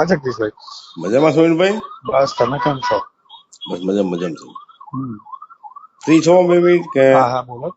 હા જગદીશભાઈ મજામાં સોહિનભાઈ બસ તમે કેમ છો? બસ મજા મજામાં છે. ફ્રી છો બે મિનિટ કે? હા હા બોલો.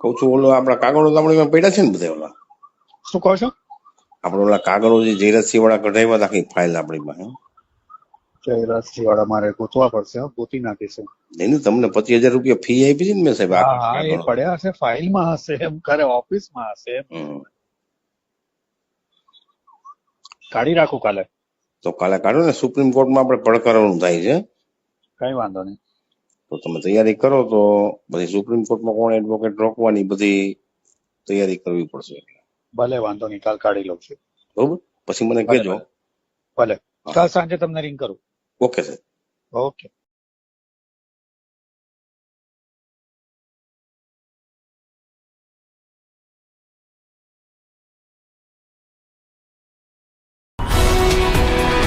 કહું છું ઓલો આપડા કાગળો આપણે પડ્યા છે ને બધા ઓલા? શું કહો છો? આપણે ઓલા કાગળો જે જયરાજસિંહ વાળા કઢાવ્યા હતા ફાઇલ આપણી પાસે જયરાજસિંહ વાળા મારે ગોતવા પડશે હો, ગોતી નાખીશું નહીં તમને પચીસ હજાર રૂપિયા ફી આપી છે ને મેં સાહેબ હા એ. પડ્યા હશે ફાઇલમાં હશે એમ કરે ઓફિસમાં હશે એમ. કાઢી રાખું કાલે? તો કાલે કાઢો ને. સુપ્રીમ કોર્ટમાં આપણે પડકારવાનું થાય છે. કઈ વાંધો નહીં. તો તમે તૈયારી કરો તો પછી સુપ્રીમ કોર્ટમાં કોણ એડવોકેટ રોકવાની બધી તૈયારી કરવી પડશે. ભલે વાંધો નહીં. કાલ કાઢી લઉં છું. બરોબર? પછી મને કહેજો. ભલે. કાલ સાંજે તમને રિંગ કરું. Okay sir okay